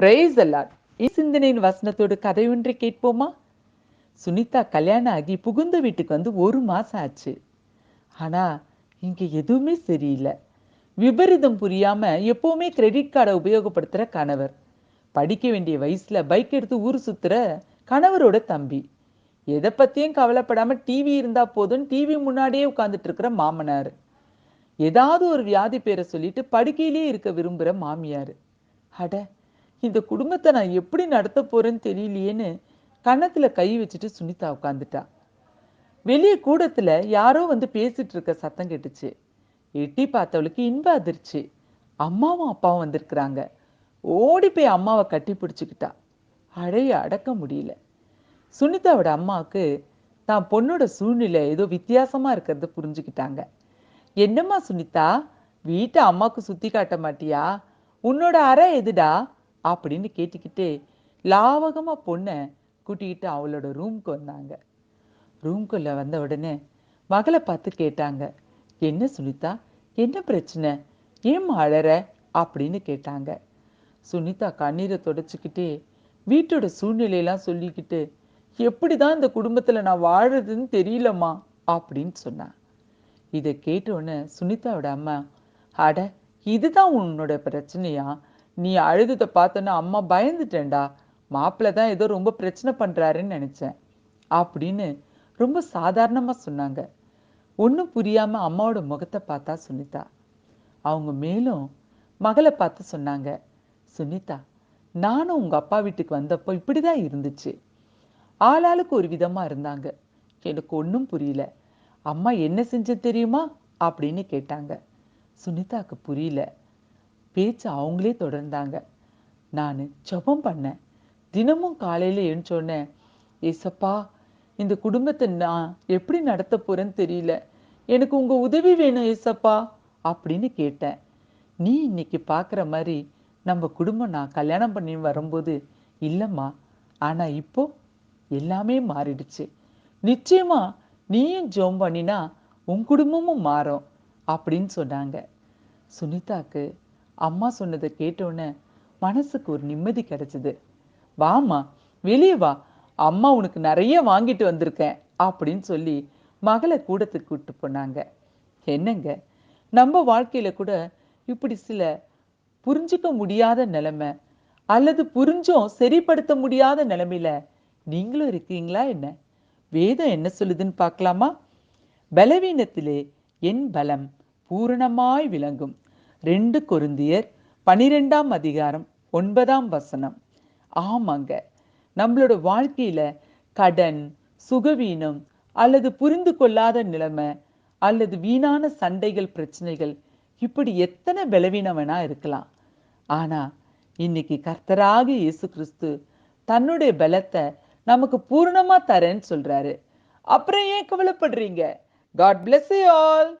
Price allot சிந்தனையின் வசனத்தோடு கதை ஒன்றை கேட்போமா சுனிதா கல்யாணம் ஆகி புகுந்த வீட்டுக்கு வந்து ஒரு மாசம் ஆச்சு ஆனா இங்க எதுவுமே சரியில்லை விபரீதம் புரியாம எப்பவுமே கிரெடிட் கார்டை உபயோகப்படுத்துற கணவர் படிக்க வேண்டிய வயசுல பைக் எடுத்து ஊர் சுத்துற கணவரோட தம்பி எதை பத்தியும் கவலைப்படாம டிவி இருந்தா போதும் டிவி முன்னாடியே உட்கார்ந்துட்டு இருக்கிற மாமனார் ஏதாவது ஒரு வியாதி பேரை சொல்லிட்டு படுக்கையிலே இருக்க விரும்புற மாமியார் அட இந்த குடும்பத்தை நான் எப்படி நடத்த போறேன்னு தெரியலையேன்னு கன்னத்துல கை வச்சுட்டு சுனிதா உட்காந்துட்டா வெளியே கூடத்துல யாரோ வந்து பேசிட்டு இருக்க சத்தம் கேட்டுச்சு. எட்டி பார்த்தவளுக்கு இன்ப அதிர்ச்சி. அம்மாவும் அப்பாவும் வந்திருக்கிறாங்க. ஓடி போய் அம்மாவை கட்டி பிடிச்சுக்கிட்டா. அழைய அடக்க முடியல. சுனிதாவோட அம்மாவுக்கு தான் பொண்ணோட சூழ்நிலை ஏதோ வித்தியாசமா இருக்கிறத புரிஞ்சுக்கிட்டாங்க. என்னம்மா சுனிதா வீட்டை அம்மாவுக்கு சுத்தி காட்ட மாட்டியா? உன்னோட அறை எதுடா? அப்படின்னு கேட்டுக்கிட்டு லாவகமா பொண்ணை கூட்டிக்கிட்டு அவளோட ரூம்க்கு வந்தாங்க. ரூம்குள்ளே வந்த உடனே மகளை பார்த்து கேட்டாங்க என்ன சுனிதா? என்ன பிரச்சனை? ஏன் அழற? அப்படின்னு கேட்டாங்க. சுனிதா கண்ணீரை தொடச்சிக்கிட்டே வீட்டோட சூழ்நிலையெல்லாம் சொல்லிக்கிட்டு எப்படிதான் இந்த குடும்பத்துல நான் வாழுறதுன்னு தெரியலம்மா அப்படின்னு சொன்னான் இதை கேட்டோன்னே சுனிதாவோட அம்மா அட இதுதான் உன்னோட பிரச்சனையா? நீ அழுததை பார்த்தோன்னா அம்மா பயந்துட்டேன்டா. மாப்பிள்ளை தான் ஏதோ ரொம்ப பிரச்சனை பண்ணுறாருன்னு நினச்சேன். அப்படின்னு ரொம்ப சாதாரணமாக சொன்னாங்க. ஒன்றும் புரியாமல் அம்மாவோட முகத்தை பார்த்தா சுனிதா. அவங்க மேலும் மகளை பார்த்து சொன்னாங்க. சுனிதா நானும் உங்கள் அப்பா வீட்டுக்கு வந்தப்போ இப்படி தான் இருந்துச்சு. ஆளாளுக்கு ஒரு விதமாக இருந்தாங்க. எனக்கு ஒன்றும் புரியல. அம்மா என்ன செஞ்ச தெரியுமா? அப்படின்னு கேட்டாங்க. சுனிதாக்கு புரியல. பேச்சு அவங்களே தொடர்ந்தாங்க. நான் ஜெபம் பண்ணேன். தினமும் காலையில் எழுந்தோடனே ஏசப்பா இந்த குடும்பத்தை நான் எப்படி நடத்த போறேன்னு தெரியல. எனக்கு உங்க உதவி வேணும் ஏசப்பா அப்படின்னு கேட்டேன். நீ இன்னைக்கு பார்க்குற மாதிரி நம்ம குடும்பம் நான் கல்யாணம் பண்ணி வரும்போது இல்லைம்மா. ஆனால் இப்போ எல்லாமே மாறிடுச்சு. நிச்சயமா நீயும் ஜோம் பண்ணினா உன் குடும்பமும் மாறும் அப்படின்னு சொன்னாங்க. சுனிதாக்கு அம்மா சொன்னதை கேட்டோன்னே மனசுக்கு ஒரு நிம்மதி கிடைச்சது. வாம்மா வெளியே வா. அம்மா உனக்கு நிறைய வாங்கிட்டு வந்திருக்கேன் அப்படின்னு சொல்லி மகளை கூடத்துக்கு கூப்பிட்டு போனாங்க. என்னங்க? நம்ம வாழ்க்கையில கூட இப்படி சில புரிஞ்சுக்க முடியாத நிலைமை அல்லது புரிஞ்சும் சரிப்படுத்த முடியாத நிலைமையில நீங்களும் இருக்கீங்களா என்ன? வேதம் என்ன சொல்லுதுன்னு பார்க்கலாமா? பலவீனத்திலே என் பலம் பூரணமாய் விளங்கும். ரெண்டு கொருந்தியர் பனிரெண்டாம் அதிகாரம் ஒன்பதாம் வசனம். ஆமாங்க நம்மளோட வாழ்க்கையில கடன் சுகவீனம் அல்லது புரிந்து கொள்ளாத நிலைமை அல்லது வீணான சண்டைகள் பிரச்சனைகள் இப்படி எத்தனை பலவீனவனா வேணா இருக்கலாம். ஆனா இன்னைக்கு கர்த்தராக இயேசு கிறிஸ்து தன்னுடைய பலத்தை நமக்கு பூரணமா தரேன்னு சொல்றாரு. அப்புறம் ஏன் கவலைப்படுறீங்க? God plus you all